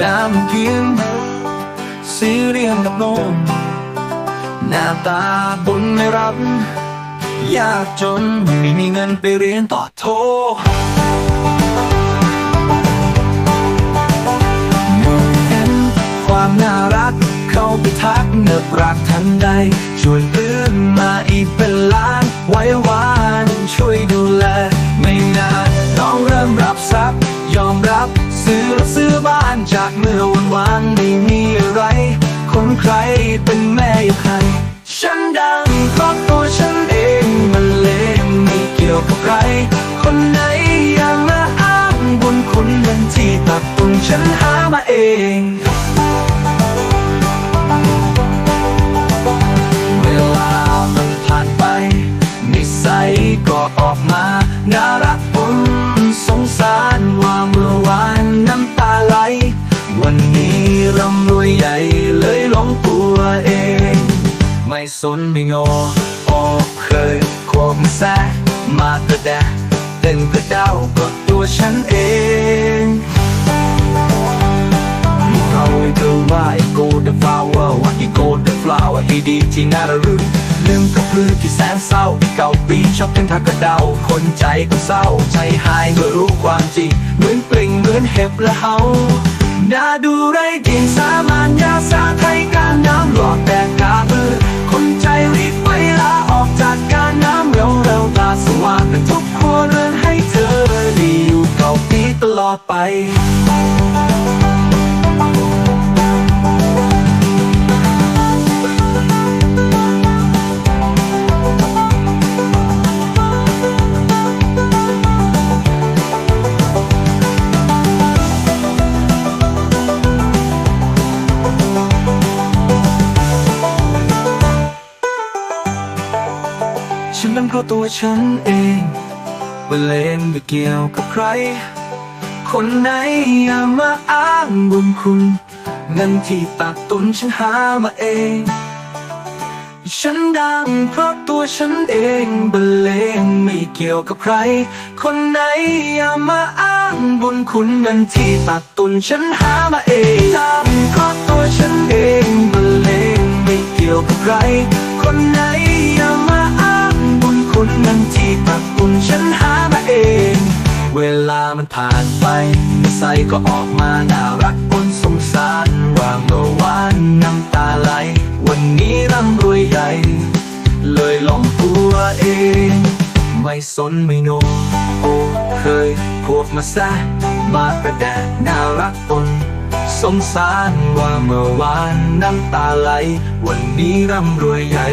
น้ำเพียงสีเรียงกับนมหน้าตาบุญไม่รับ ยากจนไม่มีเงินไปเรียนต่อโทเห็นความน่ารัก เข้าไปทักเนิบรักทันใด ช่วยตื้นมาอีกเป็นล้าน ไว้วานช่วยดูแล ไม่นานน้องเริ่มรับทรัพย์ยอมรับซื้อรถซื้อ จากเมื่อวันวานไม่มีอะไร คนใครเป็นแม่อย่างใครฉันดังเพราะตัวฉันเองมันเลงไม่เกี่ยวกับใคร คนไหนอย่ามาอ้างบุญคุณเงินที่ตักตุงฉันหามาเอง เลยหลงตัวเอง ไม่สนไม่งอโอเคยควงแซะมากระแดะเต้นกระเด้าก็ตัวฉันเองเขาเธอว่าไอ้โกเดฟลาวเวอร์ว่าไอ้โกเดฟลาวเวอร์ที่ดีที่น่าระลึกลืมกับพืชที่แสนเศร้าที่เก่าปีชอบเป็นทักกระเดาคนใจก็เศร้าใจหายเมื่อรู้ความจริงเหมือนปลิงเหมือนเห็บและเฮา ดาดูไรเดียงสามัญญาสาไทยการน้ำหลอดแดงกาบือคนใจรีบไปลาออกจากการน้ำเร็วเร็วๆตาสว่างเป็นทุกครัวเรือนให้เธอได้อยู่เก่าปีตลอดไป ฉันนั้นเพราะตัวฉันเองเวลนไม่เกี่ยวกับใคร คนไหนอย่ามาอ้างบุญคุณ เงินที่ตักตุนฉันหามาเอง ฉันดังเพราะตัวฉันเองบรรเลงไม่เกี่ยวกับใคร คนไหนอย่ามาอ้างบุญคุณเงินที่ตักตุนฉันหามาเองดังเพราะตัวฉันเองบรรเลงไม่เกี่ยวกับใคร คนไหนอย่ามา อ้างบุญคุณเงินที่ตักตุนฉันหามาเอง เวลามันผ่านไปนิสัยก็ออกมาน่ารักปนสงสารว่าเมื่อวานน้ำตาไหล วันนี้ร่ำรวยใหญ่ เลยหลงตัวเอง ไม่สนไม่โนโอเคยพวกมาแซะมาประแดะน่ารักปนสงสารว่าเมื่อวานน้ำตาไหล วันนี้ร่ำรวยใหญ่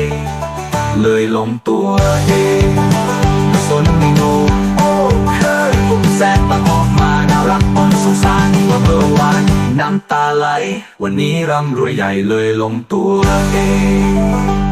เลยหลงตัวเองไม่สนไม่โนโอ้เคยผมแซดมาออกมาน่ารักปนสงสารว่าเบอร์วันน้ำตาไหล วันนี้ร่ำรวยใหญ่เลยหลงตัวเอง